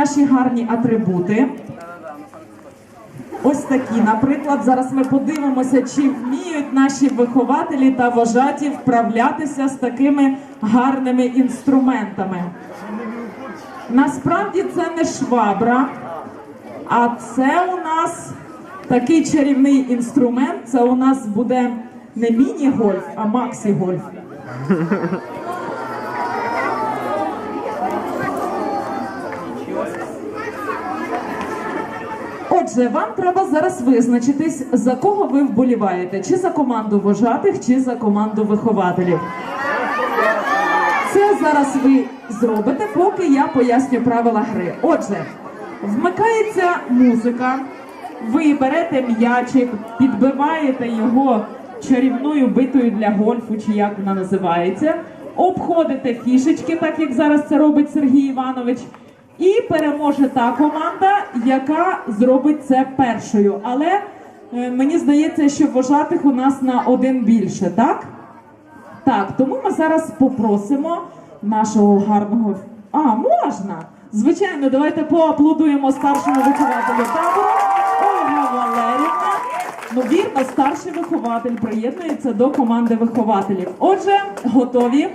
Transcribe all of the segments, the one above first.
Наші гарні атрибути. Ось такі, наприклад, зараз ми подивимося, чи вміють наші вихователі та вожаті вправлятися з такими гарними інструментами. Насправді це не швабра, а це у нас такий чарівний інструмент. Це у нас буде не міні-гольф, а максі-гольф. Отже, вам треба зараз визначитись, за кого ви вболіваєте: чи за команду вожатих, чи за команду вихователів. Це зараз ви зробите, поки я поясню правила гри. Отже, вмикається музика, ви берете м'ячик, підбиваєте його чарівною битою для гольфу, чи як вона називається, обходите фішечки, так як зараз це робить Сергій Іванович. І переможе та команда, яка зробить це першою. Але е, мені здається, що вважатих у нас на один більше, так? Так, тому ми зараз попросимо нашого гарного. А, можна! Звичайно, давайте поаплодуємо старшому вихователю табору Ольга Валерівна. Ну, вірно, старший вихователь приєднується до команди вихователів. Отже, готові?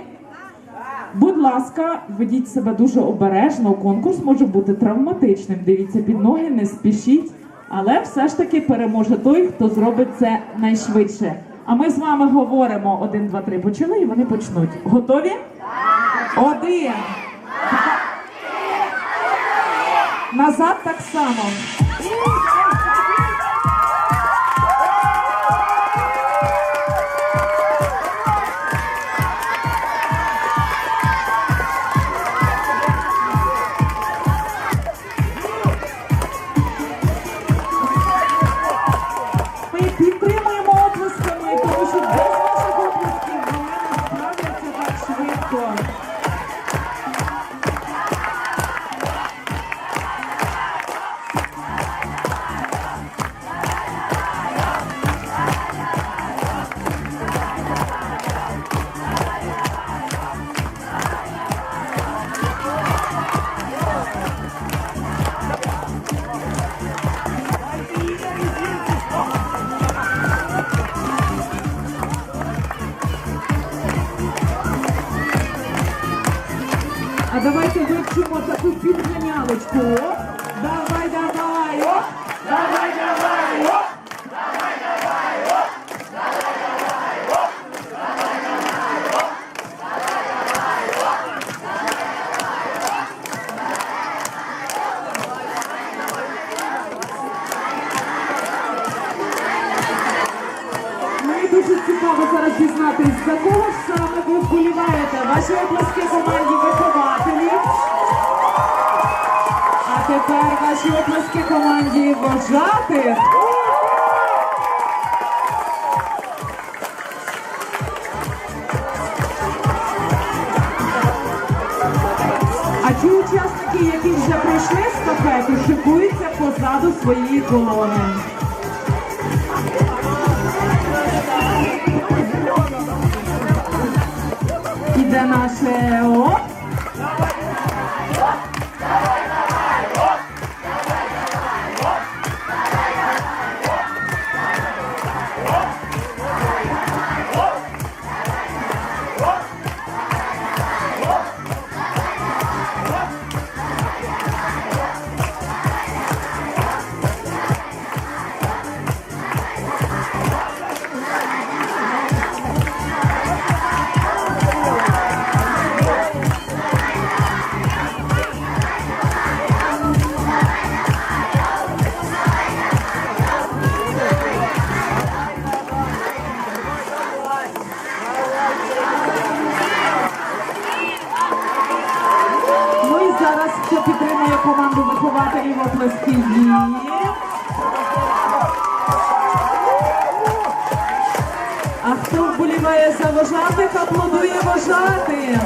Будь ласка, ведіть себе дуже обережно. Конкурс може бути травматичним. Дивіться під ноги, не спішіть. Але все ж таки переможе той, хто зробить це найшвидше. А ми з вами говоримо один, два, три. Почали, і вони почнуть. Готові? Один. Назад так само. Давайте вивчимо таку підганялочку. О, Давай, давай, о! Давай, давай, о! Мені дуже цікаво зараз дізнатись, за кого ж саме ви вболіваєте. Ваші оплески ваші оплески команді вважатих. А ті учасники, які вже пройшли естафету, шикуються позаду своєї колони. Іде наше І хто підтримує команду вихователів є. А хто вболіває за вожатих, аплодує вожатим.